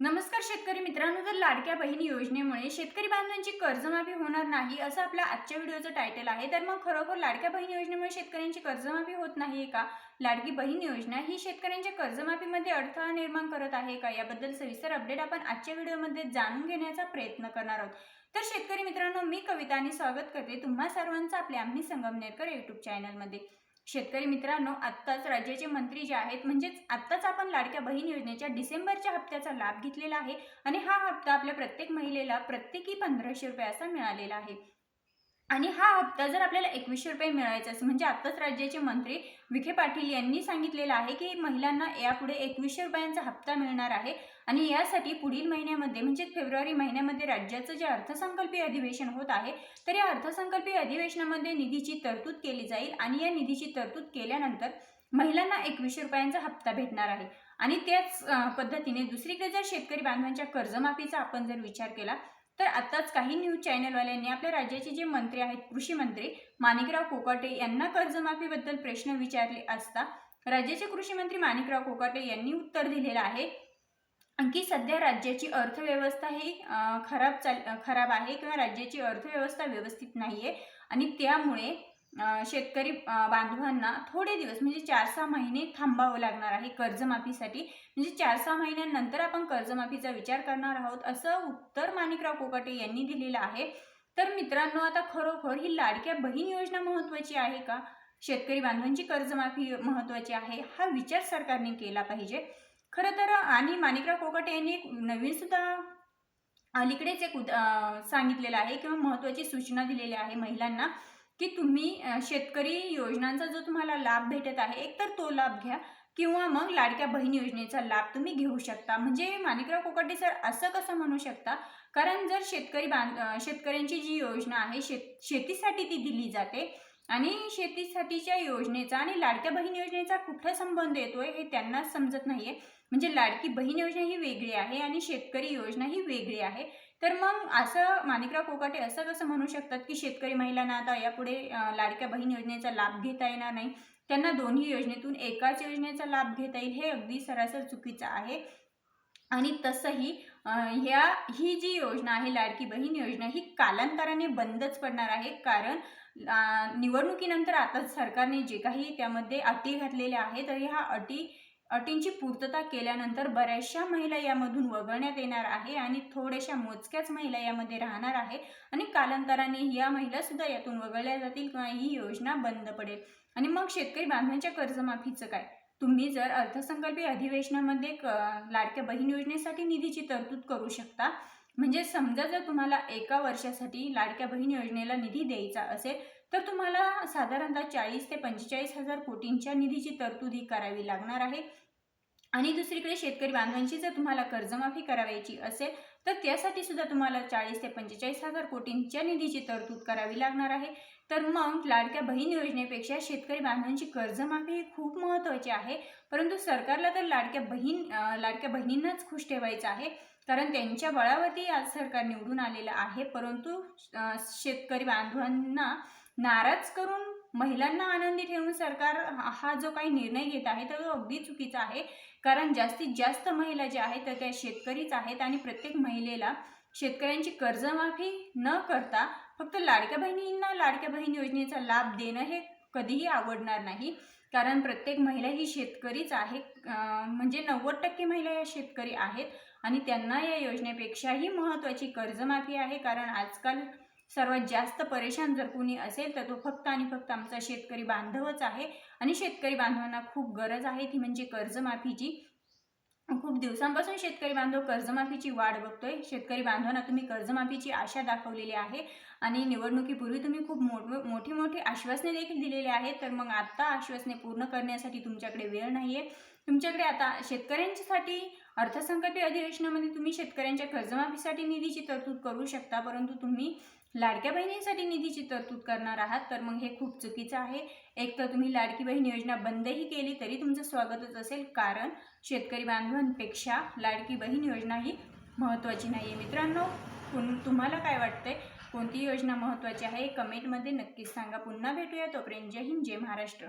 नमस्कार शेतकरी मित्रांनो तर लाडक्या बहीण योजनेमुळे शेतकरी बांधवांची कर्जमाफी होणार नाही असं आपल्या आजच्या व्हिडिओचं टायटल आहे तर मग खरोखर लाडक्या बहीण योजनेमुळे शेतकऱ्यांची कर्जमाफी होत नाही का? लाडकी बहीण योजना ही शेतकऱ्यांच्या कर्जमाफीमध्ये अडथळा निर्माण करत आहे का? याबद्दल सविस्तर अपडेट आपण आजच्या व्हिडिओमध्ये जाणून घेण्याचा प्रयत्न करणार आहोत. तर शेतकरी मित्रांनो मी कविता आणि स्वागत करते तुम्हा सर्वांचं आपल्या आम्ही संगमनेरकर युट्यूब चॅनलमध्ये शेतकरी मित्रांनो आत्ताच राज्याचे मंत्री जे आहेत म्हणजेच आत्ताच आपण लाडक्या बहीण योजनेच्या डिसेंबरच्या हप्त्याचा लाभ घेतलेला आहे आणि हा हप्ता आपल्या प्रत्येक महिलेला प्रत्येकी पंधराशे रुपये असा मिळालेला आहे. आणि हा हप्ता जर आपल्याला एकवीसशे रुपये मिळायचा असेल म्हणजे आत्ताच राज्याचे मंत्री विखे पाटील यांनी सांगितलेलं आहे की महिलांना यापुढे एकवीसशे रुपयांचा हप्ता मिळणार आहे आणि यासाठी पुढील महिन्यामध्ये म्हणजे फेब्रुवारी महिन्यामध्ये राज्याचं जे अर्थसंकल्पीय अधिवेशन होत आहे तर या अर्थसंकल्पीय अधिवेशनामध्ये निधीची तरतूद केली जाईल आणि या निधीची तरतूद केल्यानंतर महिलांना एकवीसशे रुपयांचा हप्ता भेटणार आहे. आणि त्याच पद्धतीने दुसरीकडे जर शेतकरी बांधवांच्या कर्जमाफीचा आपण जर विचार केला तर आत्ताच काही न्यूज चॅनलवाल्यांनी आपल्या राज्याचे जे मंत्री आहेत कृषी मंत्री माणिकराव कोकाटे यांना कर्जमाफीबद्दल प्रश्न विचारले असता राज्याचे कृषी मंत्री माणिकराव कोकाटे यांनी उत्तर दिलेलं आहे की सध्या राज्याची अर्थव्यवस्था ही खराब चाल खराब आहे किंवा राज्याची अर्थव्यवस्था व्यवस्थित नाही आहे आणि त्यामुळे शेतकरी बांधवांना थोडे दिवस म्हणजे चार सहा महिने थांबावं लागणार आहे कर्जमाफीसाठी. म्हणजे चार सहा महिन्यानंतर आपण कर्जमाफीचा विचार करणार आहोत असं उत्तर माणिकराव कोकाटे यांनी दिलेलं आहे. तर मित्रांनो आता खरोखर ही लाडक्या बहीण योजना महत्त्वाची आहे का? शेतकरी बांधवांची कर्जमाफी महत्त्वाची आहे हा विचार सरकारने केला पाहिजे. खरं तर आणि माणिकराव कोकाटे यांनी एक नवीन सुद्धा अलीकडेच एक उद सांगितलेलं आहे किंवा महत्त्वाची सूचना दिलेली आहे महिलांना. की तुम्ही शेतकरी योजनांचा जो तुम्हाला लाभ भेटत आहे एकतर तो लाभ घ्या किंवा मग लाडक्या बहीण योजनेचा लाभ तुम्ही घेऊ शकता. म्हणजे माणिकराव कोकाटे सर असं कसं म्हणू शकता? कारण जर शेतकरी बांध शेतकऱ्यांची जी योजना आहे शेत शेतीसाठी ती दिली जाते आणि शेतीसाठीच्या योजनेचा आणि लाडक्या बहीण योजनेचा कुठं संबंध येतोय हे त्यांना समजत नाहीये. म्हणजे लाडकी बहीण योजना ही वेगळी आहे आणि शेतकरी योजना ही वेगळी आहे. तर मग असं माणिकराव कोकाटे असं कसं म्हणू शकतात की शेतकरी महिलांना आता यापुढे लाडक्या बहीण योजनेचा लाभ घेता येणार नाही? त्यांना दोन्ही योजनेतून एकाच योजनेचा लाभ घेता येईल हे अगदी सरासर चुकीचं आहे. आणि तसंही ह्या ही जी योजना आहे लाडकी बहीण योजना ही कालांतराने बंदच पडणार आहे. कारण निवडणुकीनंतर आता सरकारने जे काही त्यामध्ये अटी घातलेल्या आहेत तर ह्या अटी अटींची पूर्तता केल्यानंतर बऱ्याचशा महिला यामधून वगळण्यात येणार आहे आणि थोड्याशा मोजक्याच महिला यामध्ये राहणार आहे आणि कालांतराने या महिला सुद्धा यातून वगळल्या जातील किंवा ही योजना बंद पडेल. आणि मग शेतकरी बांधवांच्या कर्जमाफीचं काय? तुम्ही जर अर्थसंकल्पीय अधिवेशनामध्ये क लाडक्या बहीण योजनेसाठी निधीची तरतूद करू शकता. म्हणजे समजा जर तुम्हाला एका वर्षासाठी लाडक्या बहीण योजनेला निधी द्यायचा असेल तर तुम्हाला साधारणतः चाळीस ते पंचेचाळीस हजार कोटींच्या निधीची तरतूद ही करावी लागणार आहे. आणि दुसरीकडे शेतकरी बांधवांची जर तुम्हाला कर्जमाफी करावायची असेल तर त्यासाठी सुद्धा तुम्हाला चाळीस ते पंचेचाळीस हजार कोटींच्या निधीची तरतूद करावी लागणार आहे. तर मग लाडक्या बहीण योजनेपेक्षा शेतकरी बांधवांची कर्जमाफी ही खूप महत्त्वाची आहे. परंतु सरकारला तर लाडक्या बहीण लाडक्या बहिणींनाच खुश ठेवायचं आहे. कारण त्यांच्या बळावरती आज सरकार निवडून आलेलं आहे. परंतु शेतकरी बांधवांना नाराज करून महिलांना आनंदी ठेवून सरकार हा जो काही निर्णय घेत आहे तर तो अगदी चुकीचा आहे. कारण जास्तीत जास्त महिला ज्या आहेत तर त्या शेतकरीच आहेत आणि प्रत्येक महिलेला शेतकऱ्यांची कर्जमाफी न करता फक्त लाडक्या बहिणींना लाडक्या बहीण योजनेचा लाभ देणं हे कधीही आवडणार नाही. कारण प्रत्येक महिला ही शेतकरीच आहे. म्हणजे नव्वद टक्के महिला या शेतकरी आहेत आणि त्यांना या योजनेपेक्षाही महत्त्वाची कर्जमाफी आहे. कारण आजकाल सर्वात जास्त परेशान जर कोणी असेल तर तो फक्त आणि फक्त आमचा शेतकरी बांधवच आहे. आणि शेतकरी बांधवांना खूप गरज आहे. ती म्हणजे कर्जमाफीची. खूप दिवसांपासून शेतकरी बांधव कर्जमाफीची वाट बघतोय. शेतकरी बांधवांना तुम्ही कर्जमाफीची आशा दाखवलेली आहे. आणि निवडणुकीपूर्वी तुम्ही खूप मोठ मोठी मोठी आश्वासने देखील दिलेली आहेत. तर मग आत्ता आश्वासने पूर्ण करण्यासाठी तुमच्याकडे वेळ नाही आहे तुमच्याकडे आता शेतकऱ्यांच्यासाठी अर्थसंकल्पीय अधिवेशनामध्ये तुम्ही शेतकऱ्यांच्या कर्जमाफीसाठी निधीची तरतूद करू शकता. परंतु तुम्ही लाडक्या बहिणींसाठी निधीची तरतूद करणार आहात तर मग हे खूप चुकीचं आहे. एक तर तुम्ही लाडकी बहीण योजना बंदही केली तरी तुमचं स्वागतच असेल कारण शेतकरी बांधवांपेक्षा लाडकी बहीण योजना ही महत्त्वाची नाही आहे मित्रांनो पुन तुम्हाला काय वाटतंय? कोणती योजना महत्त्वाची आहे? कमेंटमध्ये नक्कीच सांगा. पुन्हा भेटूया तोपर्यंत. जय हिंद जय महाराष्ट्र.